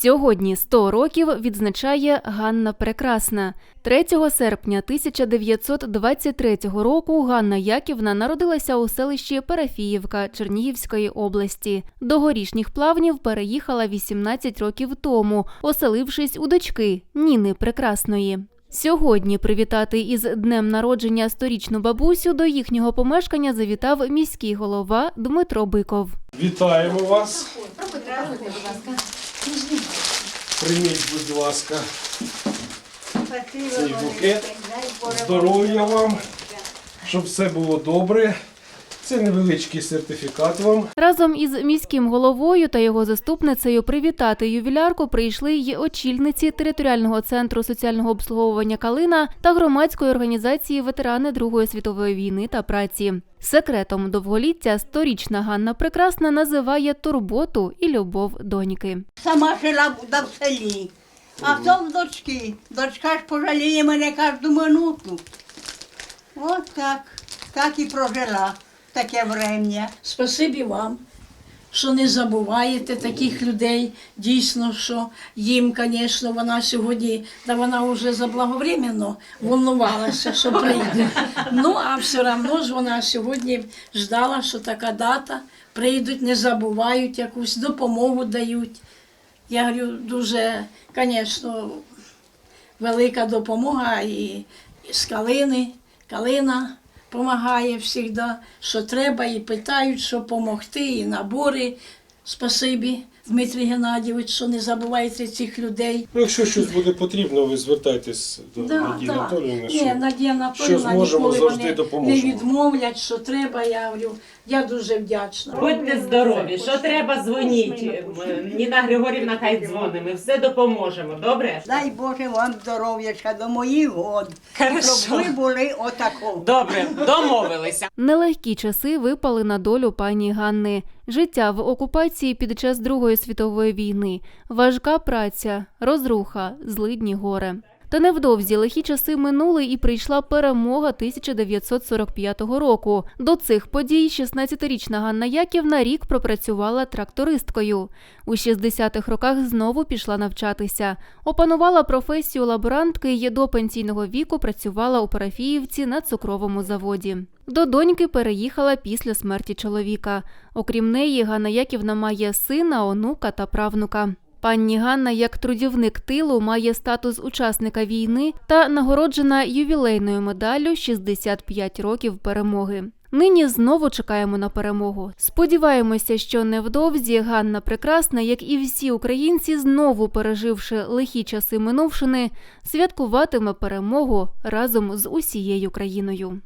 Сьогодні 100 років відзначає Ганна Прекрасна. 3 серпня 1923 року Ганна Яківна народилася у селищі Парафіївка Чернігівської області. До горішніх плавнів переїхала 18 років тому, оселившись у дочки Ніни Прекрасної. Сьогодні привітати із днем народження сторічну бабусю до їхнього помешкання завітав міський голова Дмитро Биков. Вітаємо вас. Прийміть, будь ласка, цей букет. Здоров'я вам, щоб все було добре. Це невеличкий сертифікат вам. Разом із міським головою та його заступницею привітати ювілярку прийшли й очільниці територіального центру соціального обслуговування Калина та громадської організації ветерани Другої світової війни та праці. Секретом довголіття сторічна Ганна Прекрасна називає турботу і любов доньки. Сама жила в селі. А в дочки. Дочка ж пожаліє мене кожну минуту. От так. Так і прожила таке врем'я. Спасибі вам, що не забуваєте таких людей. Дійсно, що їм, звісно, вона сьогодні, та вона вже заблаговременно волнувалася, що прийде. Ну, а все одно ж вона сьогодні ждала, що така дата прийдуть, не забувають якусь допомогу дають. Я говорю, дуже, звісно, велика допомога і з калини. Калина допомагає завжди, що треба, і питають, що допомогти, і набори. Спасибі, Дмитрій Геннадійович, що не забувайте цих людей. Ну, якщо щось буде потрібно, ви звертайтесь до Надії Анатоліївни. Ні, що- Надія що Анатоліївна зможемо, ніколи завжди вони допоможемо. не відмовлять, що треба. Я говорю, я дуже вдячна. Будьте здорові, що треба, дзвоніть. Ніна Григорівна хай дзвонить, ми все допоможемо, добре? Дай Боже вам здоров'ячка до моїх год. Щоб ви були отако. Добре, домовилися. Нелегкі часи випали на долю пані Ганни. Життя в окупації під час Другої світової війни, важка праця, розруха, злидні горе. Та невдовзі лихі часи минули і прийшла перемога 1945 року. До цих подій 16-річна Ганна Яківна рік пропрацювала трактористкою. У 60-х роках знову пішла навчатися. Опанувала професію лаборантки і до пенсійного віку працювала у Парафіївці на цукровому заводі. До доньки переїхала після смерті чоловіка. Окрім неї, Ганна Яківна має сина, онука та правнука. Пані Ганна, як трудівник тилу, має статус учасника війни та нагороджена ювілейною медаллю 65 років перемоги. Нині знову чекаємо на перемогу. Сподіваємося, що невдовзі Ганна Прекрасна, як і всі українці, знову переживши лихі часи минувшини, святкуватиме перемогу разом з усією країною.